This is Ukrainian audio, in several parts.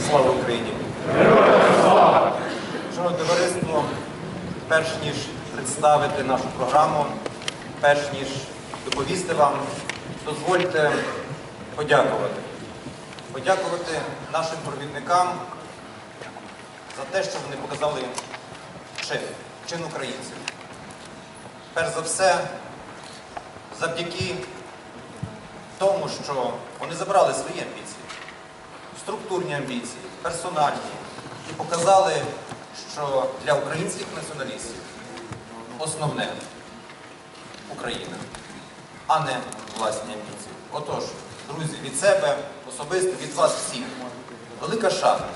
Слава Україні! Шановне товариство, перш ніж представити нашу програму, перш ніж доповісти вам, дозвольте подякувати. Подякувати нашим провідникам за те, що вони показали чин, чин українців. Перш за все, завдяки тому, що вони забрали свої амбіції, структурні амбіції, персональні, і показали, що для українських націоналістів основне Україна, а не власні амбіції. Отож, друзі, від себе особисто, від вас всіх, велика шана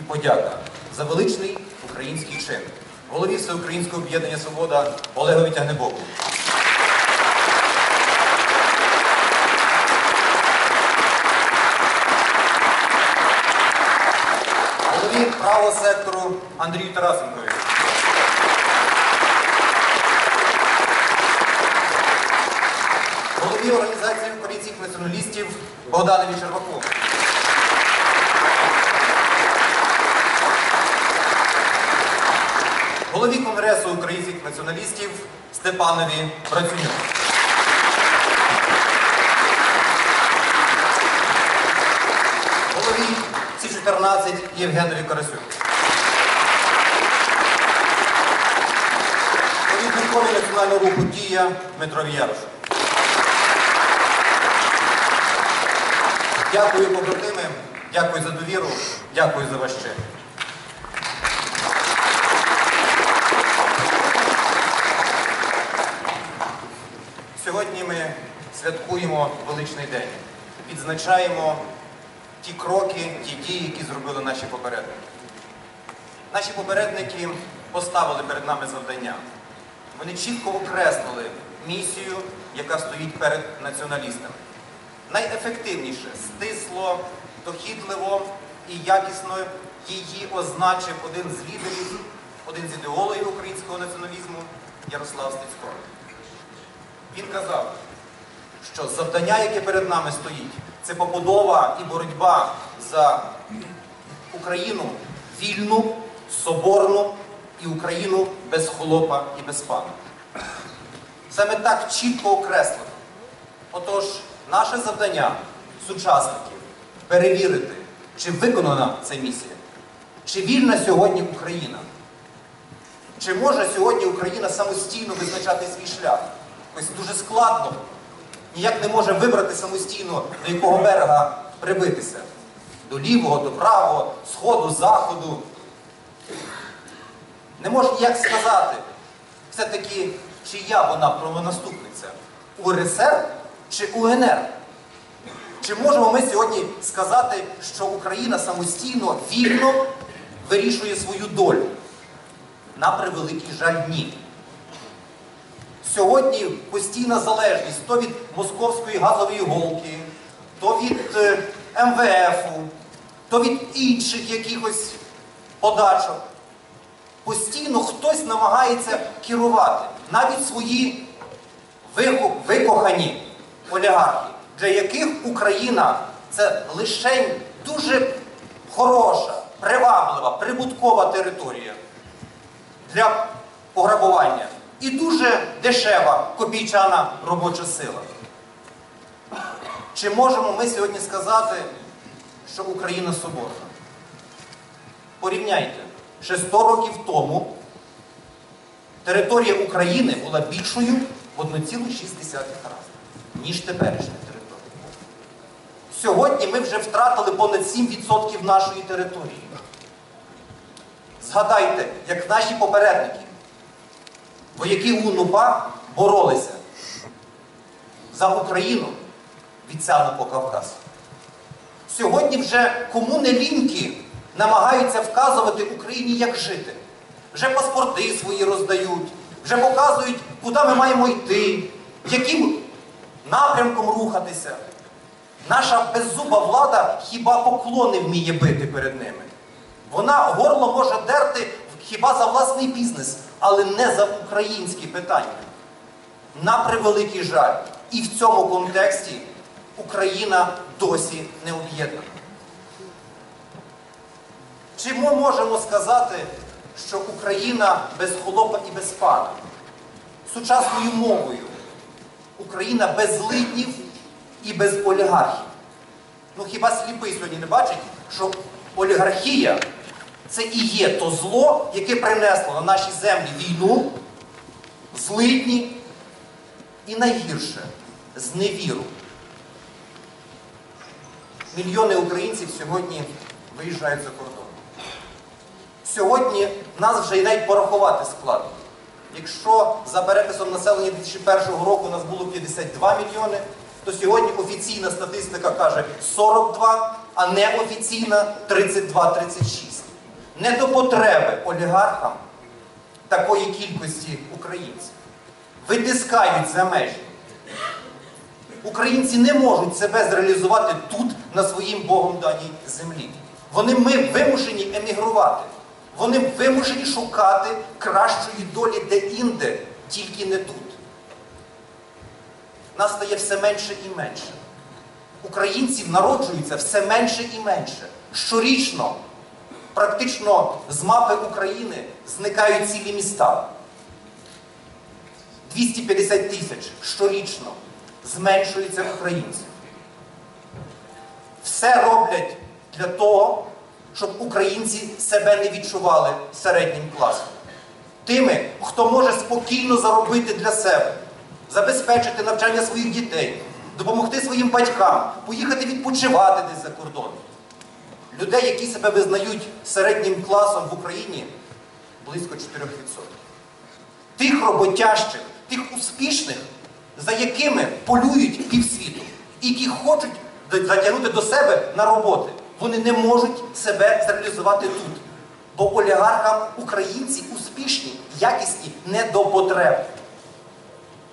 і подяка за величний український чин. Голові Всеукраїнського об'єднання Свобода Олегові Тягнебоку. Правого сектору Андрію Тарасенкові. Голові Організації українських націоналістів Богданові Черваку. Голові Конгресу українських націоналістів Степанові Працюню. Голові Ці-14 Євгенові Карасюк. Провідникові національного руху Дія Дмитрові Ярошу. Дякую, побратими, дякую за довіру, дякую за ваш чин. Сьогодні ми святкуємо величний день, відзначаємо ті кроки, ті дії, які зробили наші попередники. Наші попередники поставили перед нами завдання. Вони чітко окреслили місію, яка стоїть перед націоналістами. Найефективніше, стисло, дохідливо і якісно її означив один з лідерів, один з ідеологів українського націоналізму Ярослав Стецько. Він казав, що завдання, яке перед нами стоїть, це побудова і боротьба за Україну вільну, соборну і Україну без холопа і без пана. Саме так чітко окреслено. Отож, наше завдання сучасників перевірити, чи виконана ця місія, чи вільна сьогодні Україна, чи може сьогодні Україна самостійно визначати свій шлях. Ось дуже складно, ніяк не може вибрати самостійно, до якого берега прибитися. До лівого, до правого, сходу, заходу. Не може ніяк сказати, все-таки, чия вона правонаступниця? УРСР чи УНР? Чи можемо ми сьогодні сказати, що Україна самостійно, вільно вирішує свою долю? На превеликий жаль, ні. Сьогодні постійна залежність то від московської газової голки, то від е, МВФу, то від інших якихось подачок. Постійно хтось намагається керувати. Навіть свої викохані олігархи, для яких Україна це лише дуже хороша, приваблива, прибуткова територія для пограбування і дуже дешева копійчана робоча сила. Чи можемо ми сьогодні сказати, що Україна соборна? Порівняйте, ще 100 років тому територія України була більшою в 1,6 разів, ніж теперішня територія. Сьогодні ми вже втратили понад 7% нашої території. Згадайте, як наші попередники, вояки УНУПА боролися за Україну від Сяну по Кавказ. Сьогодні вже кому не ліньки намагаються вказувати Україні, як жити. Вже паспорти свої роздають, вже показують, куди ми маємо йти, яким напрямком рухатися. Наша беззуба влада хіба поклони вміє бити перед ними. Вона горло може дерти хіба за власний бізнес, але не за українські питання. На превеликий жаль. І в цьому контексті Україна досі не об'єднана. Чи ми можемо сказати, що Україна без холопа і без пана? Сучасною мовою. Україна без злиднів і без олігархів. Ну хіба сліпий сьогодні не бачить, що олігархія це і є то зло, яке принесло на наші землі війну, злидні і найгірше зневіру. Мільйони українців сьогодні виїжджають за кордон. Сьогодні нас вже й навіть порахувати складно. Якщо за переписом населення 2001 року у нас було 52 мільйони, то сьогодні офіційна статистика каже 42, а неофіційна 32-36. Не до потреби олігархам такої кількості українців. Витискають за межі. Українці не можуть себе зреалізувати тут, на своїм Богом даній землі. Вони ми вимушені емігрувати. Вони вимушені шукати кращої долі де-інде, тільки не тут. Нас стає все менше і менше. Українців народжується все менше і менше. Щорічно, практично з мапи України зникають цілі міста. 250 тисяч щорічно зменшується українців. Все роблять для того, щоб українці себе не відчували середнім класом. Тими, хто може спокійно заробити для себе, забезпечити навчання своїх дітей, допомогти своїм батькам, поїхати відпочивати десь за кордон. Людей, які себе визнають середнім класом в Україні, близько 4%. Тих роботящих, тих успішних, за якими полюють півсвіту, і які хочуть затягнути до себе на роботи. Вони не можуть себе зреалізувати тут. Бо олігархам українці успішні, якісні, не до потреби.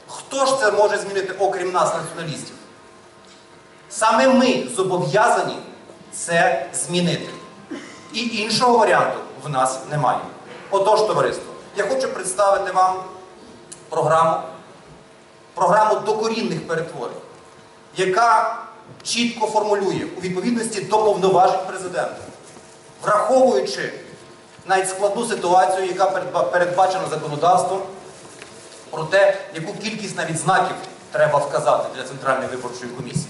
Хто ж це може змінити, окрім нас, націоналістів? Саме ми зобов'язані це змінити. І іншого варіанту в нас немає. Отож, товариство, я хочу представити вам програму, програму докорінних перетворень, яка чітко формулює у відповідності до повноважень президента, враховуючи навіть складну ситуацію, яка передбачена законодавством, про те, яку кількість навіть знаків треба вказати для Центральної виборчої комісії.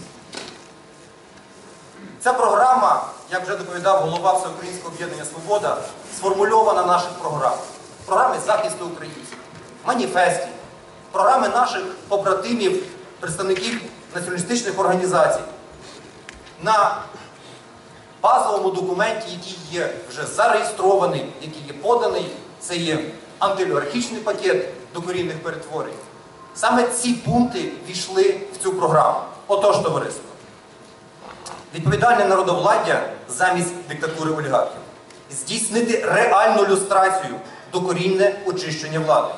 Ця програма, як вже доповідав голова Всеукраїнського об'єднання Свобода, сформульована в наших програмах. Програми захисту українців, маніфесті, програми наших побратимів, представників націоналістичних організацій. На базовому документі, який є вже зареєстрований, який є поданий, це є антиолігархічний пакет докорінних перетворень. Саме ці пункти війшли в цю програму. Отож, товариство. Відповідальне народовладдя замість диктатури олігархів. Здійснити реальну люстрацію, докорінне очищення влади.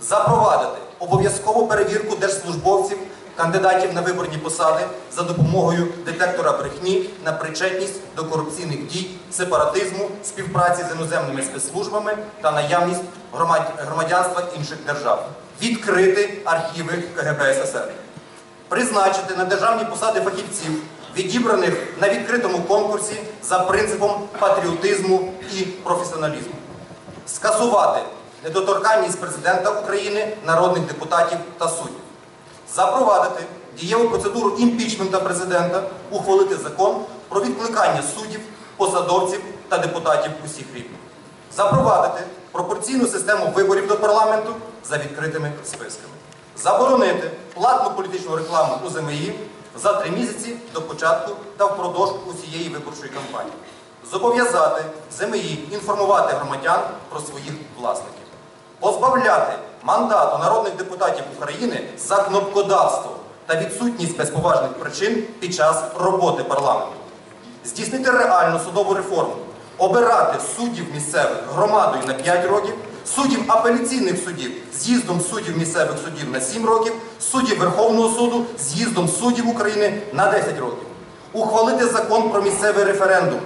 Запровадити обов'язкову перевірку держслужбовців, кандидатів на виборні посади за допомогою детектора брехні на причетність до корупційних дій, сепаратизму, співпраці з іноземними спецслужбами та наявність громадянства інших держав. Відкрити архіви КГБ СССР призначити на державні посади фахівців, відібраних на відкритому конкурсі за принципом патріотизму і професіоналізму, скасувати недоторканність президента України, народних депутатів та суддів, запровадити дієву процедуру імпічмента президента, ухвалити закон про відкликання суддів, посадовців та депутатів усіх рівнів, запровадити пропорційну систему виборів до парламенту за відкритими списками, заборонити платну політичну рекламу у ЗМІ за три місяці до початку та впродовж усієї виборчої кампанії, зобов'язати ЗМІ інформувати громадян про своїх власників, позбавляти мандату народних депутатів України за кнопкодавство та відсутність без поважних причин під час роботи парламенту. Здійснити реальну судову реформу, обирати суддів місцевих громадою на 5 років, суддів апеляційних судів з'їздом суддів місцевих судів на 7 років, суддів Верховного суду з'їздом суддів України на 10 років, ухвалити закон про місцевий референдум,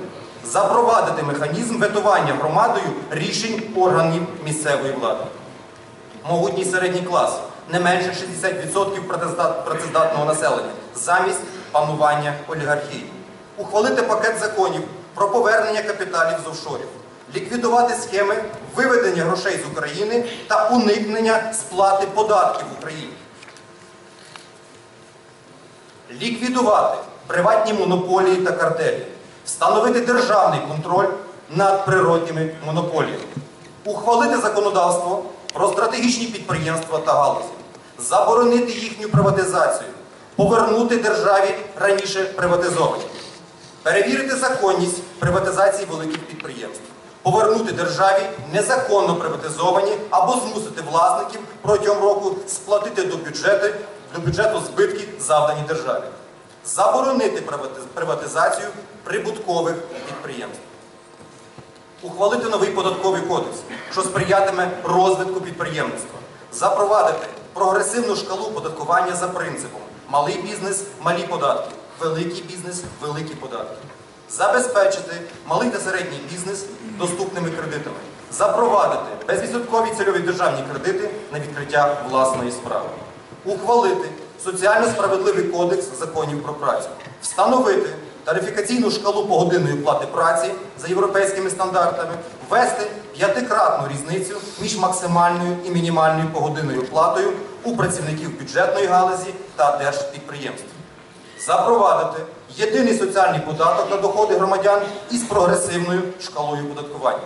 запровадити механізм ветування громадою рішень органів місцевої влади. Могутній середній клас, не менше 60% працездатного населення, замість панування олігархії. Ухвалити пакет законів про повернення капіталів з офшорів, ліквідувати схеми виведення грошей з України та уникнення сплати податків в Україні. Ліквідувати приватні монополії та картелі, встановити державний контроль над природніми монополіями, ухвалити законодавство про стратегічні підприємства та галузі, заборонити їхню приватизацію, повернути державі раніше приватизовані, перевірити законність приватизації великих підприємств, повернути державі незаконно приватизовані або змусити власників протягом року сплатити до бюджету, до бюджету збитки, завдані державі, заборонити приватизацію прибуткових підприємств. Ухвалити новий податковий кодекс, що сприятиме розвитку підприємництва, запровадити прогресивну шкалу податкування за принципом малий бізнес, малі податки, великий бізнес, великі податки, забезпечити малий та середній бізнес доступними кредитами, запровадити безвідсоткові цільові державні кредити на відкриття власної справи, ухвалити соціально справедливий кодекс законів про працю, встановити тарифікаційну шкалу погодинної плати праці за європейськими стандартами, ввести п'ятикратну різницю між максимальною і мінімальною погодинною платою у працівників бюджетної галузі та держпідприємств, запровадити єдиний соціальний податок на доходи громадян із прогресивною шкалою податкування.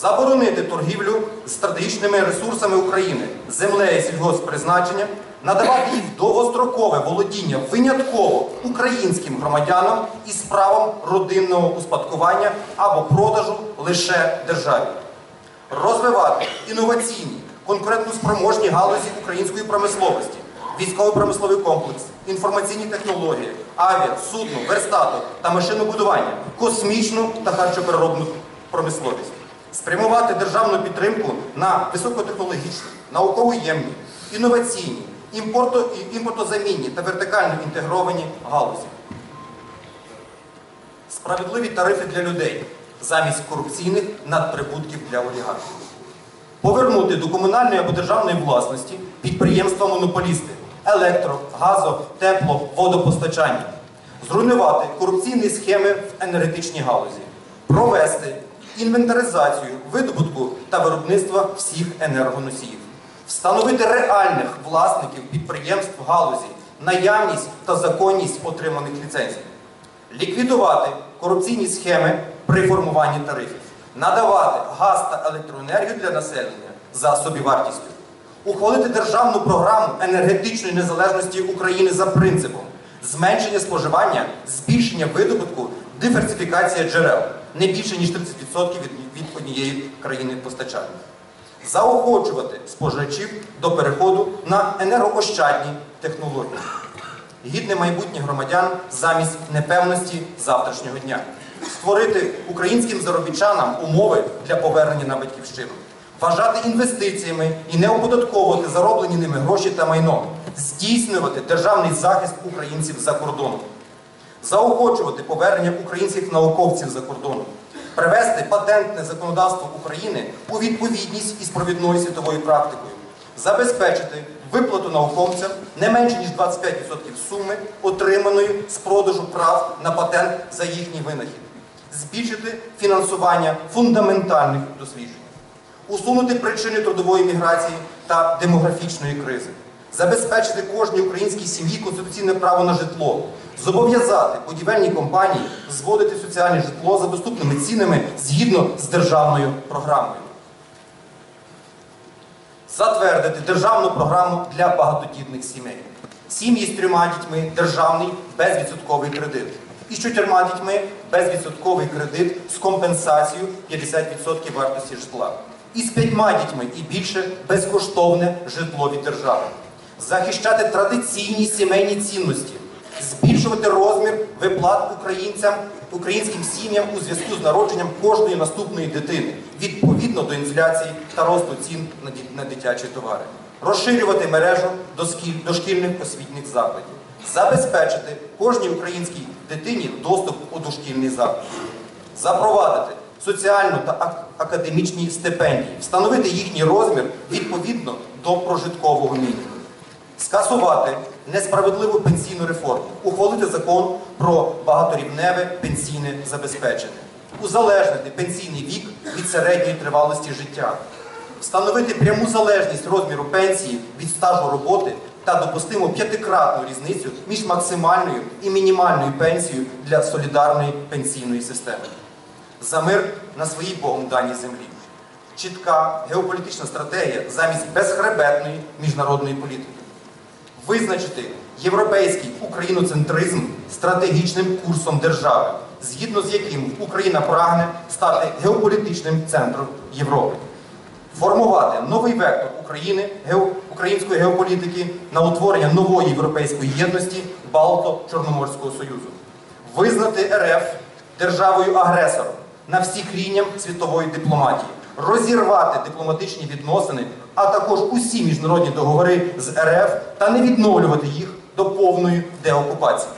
Заборонити торгівлю стратегічними ресурсами України, землею сільгосппризначенням, надавати їх довгострокове володіння винятково українським громадянам із правом родинного успадкування або продажу лише державі. Розвивати інноваційні, конкурентноспроможні галузі української промисловості, військово-промисловий комплекс, інформаційні технології, авіа, судно, верстаток та машинобудування, космічну та харчопереробну промисловість. Спрямувати державну підтримку на високотехнологічні, науково-ємні, інноваційні, імпорто, імпортозамінні та вертикально інтегровані галузі. Справедливі тарифи для людей замість корупційних надприбутків для олігархів. Повернути до комунальної або державної власності підприємства-монополісти електро, газо, тепло, водопостачання. Зруйнувати корупційні схеми в енергетичній галузі. Провести інвентаризацію видобутку та виробництва всіх енергоносіїв. Встановити реальних власників підприємств галузі, наявність та законність отриманих ліцензій ліквідувати корупційні схеми при формуванні тарифів, надавати газ та електроенергію для населення за собівартістю, ухвалити державну програму енергетичної незалежності України за принципом зменшення споживання, збільшення видобутку, диверсифікація джерел. Не більше ніж 30% від, однієї країни постачання. Заохочувати споживачів до переходу на енергоощадні технології. Гідне майбутнє громадян замість непевності завтрашнього дня, створити українським заробітчанам умови для повернення на батьківщину, вважати інвестиціями і не оподатковувати зароблені ними гроші та майно, здійснювати державний захист українців за кордоном, заохочувати повернення українських науковців за кордоном, привести патентне законодавство України у відповідність із провідною світовою практикою, забезпечити виплату науковцям не менше ніж 25% суми, отриманої з продажу прав на патент за їхній винахід, збільшити фінансування фундаментальних досліджень, усунути причини трудової міграції та демографічної кризи, забезпечити кожній українській сім'ї конституційне право на житло, зобов'язати будівельні компанії зводити соціальне житло за доступними цінами згідно з державною програмою затвердити державну програму для багатодітних сімей. Сім'ї з трьома дітьми державний безвідсотковий кредит. І з чотирма дітьми безвідсотковий кредит з компенсацією 50% вартості житла. І з п'ятьма дітьми і більше безкоштовне житло від держави. Захищати традиційні сімейні цінності, збільшувати розмір виплат українцям, українським сім'ям у зв'язку з народженням кожної наступної дитини відповідно до інфляції та росту цін на дитячі товари, розширювати мережу дошкільних освітніх закладів, забезпечити кожній українській дитині доступ у дошкільний заклад, запровадити соціальну та академічні стипендії, встановити їхній розмір відповідно до прожиткового мінімуму. Скасувати несправедливу пенсійну реформу, ухвалити закон про багаторівневе пенсійне забезпечення, узалежнити пенсійний вік від середньої тривалості життя, встановити пряму залежність розміру пенсії від стажу роботи та допустимо п'ятикратну різницю між максимальною і мінімальною пенсією для солідарної пенсійної системи. За мир на своїй Богом даній землі. Чітка геополітична стратегія замість безхребетної міжнародної політики. Визначити європейський україноцентризм стратегічним курсом держави, згідно з яким Україна прагне стати геополітичним центром Європи формувати новий вектор України, гео- української геополітики на утворення нової європейської єдності Балто-Чорноморського Союзу, визнати РФ державою-агресором на всіх рівнях світової дипломатії, розірвати дипломатичні відносини, а також усі міжнародні договори з РФ та не відновлювати їх до повної деокупації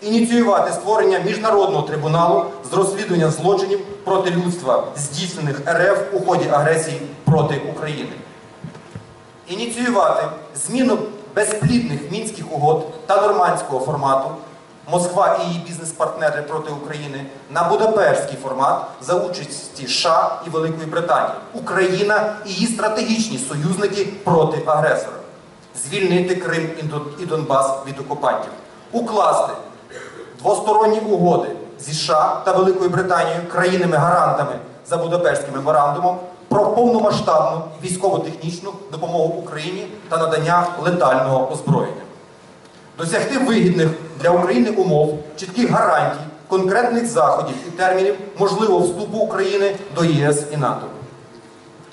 ініціювати створення міжнародного трибуналу з розслідування злочинів проти людства, здійснених РФ у ході агресії проти України, ініціювати зміну безплідних мінських угод та нормандського формату. Москва і її бізнес-партнери проти України на Будапештський формат за участі США і Великої Британії. Україна і її стратегічні союзники проти агресора. Звільнити Крим і Донбас від окупантів. Укласти двосторонні угоди зі США та Великою Британією, країнами-гарантами за Будапештським меморандумом про повномасштабну військово-технічну допомогу Україні та надання летального озброєння. Досягти вигідних для України умов, чітких гарантій, конкретних заходів і термінів можливого вступу України до ЄС і НАТО.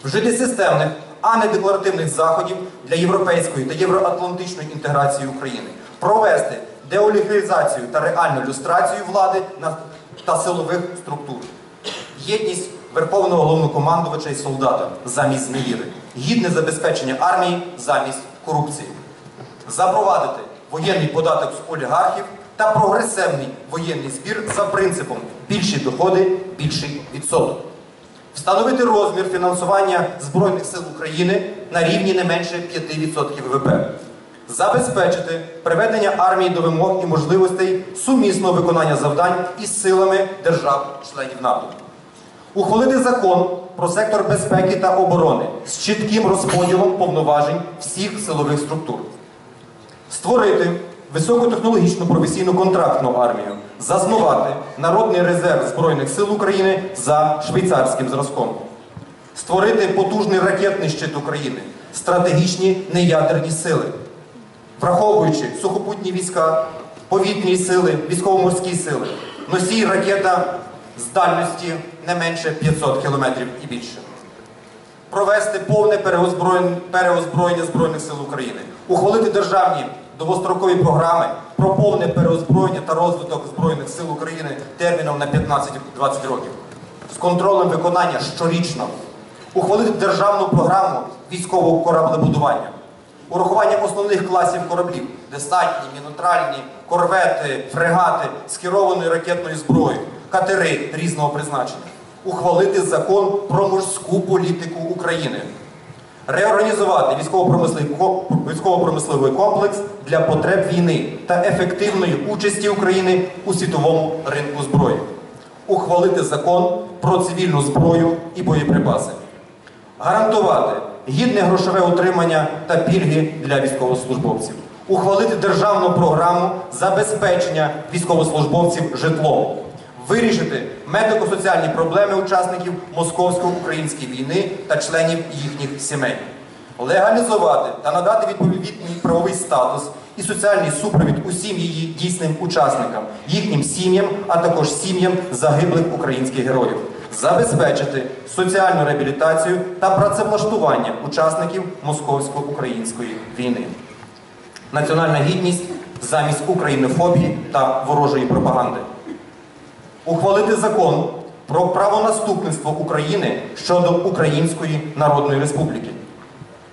Вжити системних, а не декларативних заходів для європейської та євроатлантичної інтеграції України, провести деолігаризацію та реальну люстрацію влади та силових структур, єдність Верховного головнокомандувача і солдата замість зневіри, гідне забезпечення армії замість корупції, запровадити воєнний податок з олігархів та прогресивний воєнний збір за принципом більші доходи, більший відсоток. Встановити розмір фінансування Збройних сил України на рівні не менше 5% ВВП. Забезпечити приведення армії до вимог і можливостей сумісного виконання завдань із силами держав-членів НАТО. Ухвалити закон про сектор безпеки та оборони з чітким розподілом повноважень всіх силових структур. Створити високотехнологічну професійну контрактну армію, заснувати Народний резерв Збройних сил України за швейцарським зразком, створити потужний ракетний щит України, стратегічні неядерні сили, враховуючи сухопутні війська, повітряні сили, військово-морські сили, носій ракета з дальності не менше 500 кілометрів і більше. Провести повне переозброєння Збройних сил України, ухвалити державні довгострокові програми про повне переозброєння та розвиток Збройних сил України терміном на 15-20 років з контролем виконання щорічно, ухвалити державну програму військового кораблебудування, урахування основних класів кораблів, десантні, мінотральні, корвети, фрегати з керованою ракетною зброєю, катери різного призначення. Ухвалити закон про морську політику України, реорганізувати військово-промисловий комплекс для потреб війни та ефективної участі України у світовому ринку зброї, ухвалити закон про цивільну зброю і боєприпаси, гарантувати гідне грошове утримання та пільги для військовослужбовців, ухвалити державну програму забезпечення військовослужбовців житлом, вирішити медико-соціальні проблеми учасників московсько-української війни та членів їхніх сімей, легалізувати та надати відповідний правовий статус і соціальний супровід усім її дійсним учасникам, їхнім сім'ям, а також сім'ям загиблих українських героїв, забезпечити соціальну реабілітацію та працевлаштування учасників московсько-української війни. Національна гідність замість українофобії та ворожої пропаганди ухвалити закон про правонаступництво України щодо Української Народної Республіки,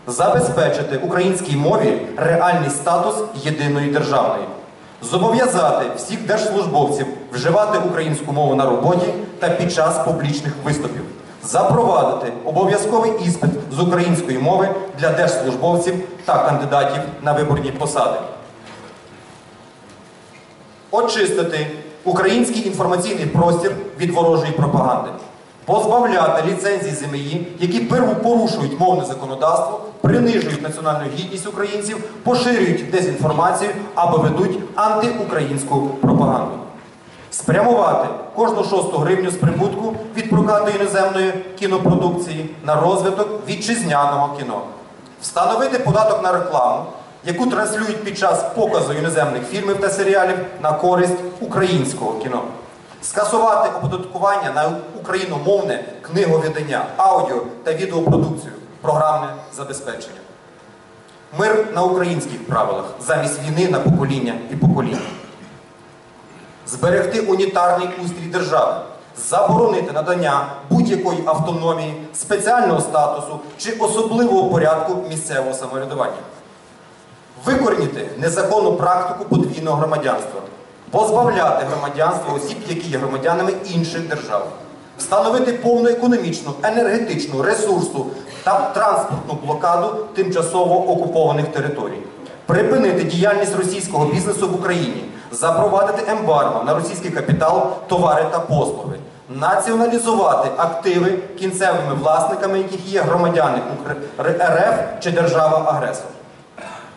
забезпечити українській мові реальний статус єдиної державної, зобов'язати всіх держслужбовців вживати українську мову на роботі та під час публічних виступів, Запровадити обов'язковий іспит з української мови для держслужбовців та кандидатів на виборні посади. Очистити український інформаційний простір від ворожої пропаганди, позбавляти ліцензій ЗМІ, які порушують мовне законодавство, принижують національну гідність українців, поширюють дезінформацію або ведуть антиукраїнську пропаганду. Спрямувати кожну шосту гривню з прибутку від прокату іноземної кінопродукції на розвиток вітчизняного кіно. Встановити податок на рекламу, яку транслюють під час показу іноземних фільмів та серіалів на користь українського кіно. Скасувати оподаткування на україномовне книговидання, аудіо та відеопродукцію, програмне забезпечення. Мир на українських правилах замість війни на покоління і покоління зберегти унітарний устрій держави, заборонити надання будь-якої автономії, спеціального статусу чи особливого порядку місцевого самоврядування, викорінити незаконну практику подвійного громадянства, позбавляти громадянства осіб, які є громадянами інших держав, встановити повну економічну, енергетичну, ресурсну та транспортну блокаду тимчасово окупованих територій, припинити діяльність російського бізнесу в Україні, запровадити ембарго на російський капітал, товари та послуги, націоналізувати активи кінцевими власниками, яких є громадяни РФ чи держава-агресор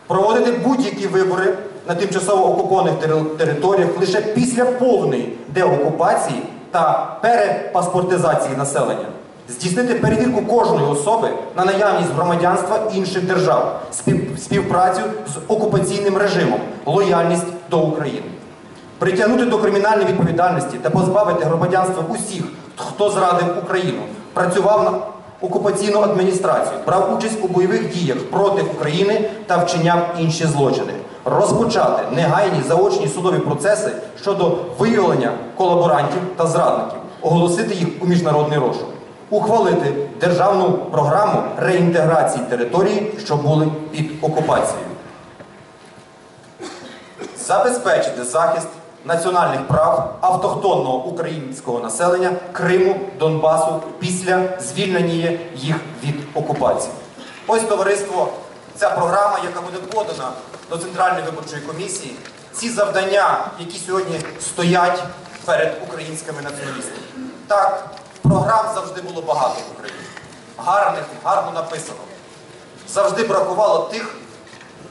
проводити будь-які вибори на тимчасово окупованих територіях лише після повної деокупації та перепаспортизації населення, здійснити перевірку кожної особи на наявність громадянства інших держав, спів- співпрацю з окупаційним режимом, лояльність до України. Притягнути до кримінальної відповідальності та позбавити громадянства усіх, хто зрадив Україну, працював на окупаційну адміністрацію, брав участь у бойових діях проти України та вчиняв інші злочини. Розпочати негайні заочні судові процеси щодо виявлення колаборантів та зрадників, оголосити їх у міжнародний розшук, ухвалити державну програму реінтеграції території, що були під окупацією забезпечити захист національних прав автохтонного українського населення Криму, Донбасу після звільнення їх від окупації. Ось товариство, ця програма, яка буде подана до Центральної виборчої комісії, ці завдання, які сьогодні стоять перед українськими націоналістами. Так, програм завжди було багато в Україні. Гарних, гарно написано. Завжди бракувало тих,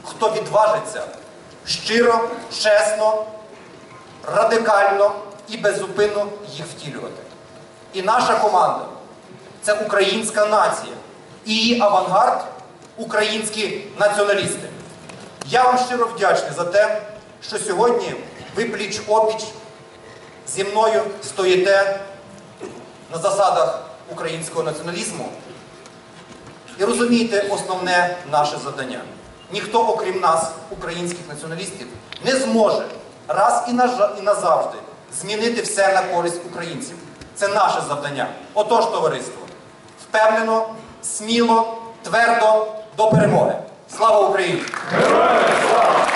хто відважиться щиро, чесно, радикально і беззупинно їх втілювати. І наша команда це українська нація. І її авангард українські націоналісти. Я вам щиро вдячний за те, що сьогодні ви пліч опіч зі мною стоїте на засадах українського націоналізму і розумійте основне наше завдання. Ніхто, окрім нас, українських націоналістів, не зможе раз і, назавжди змінити все на користь українців. Це наше завдання. Отож, товариство, впевнено, сміло, твердо до перемоги. Слава Україні! Героям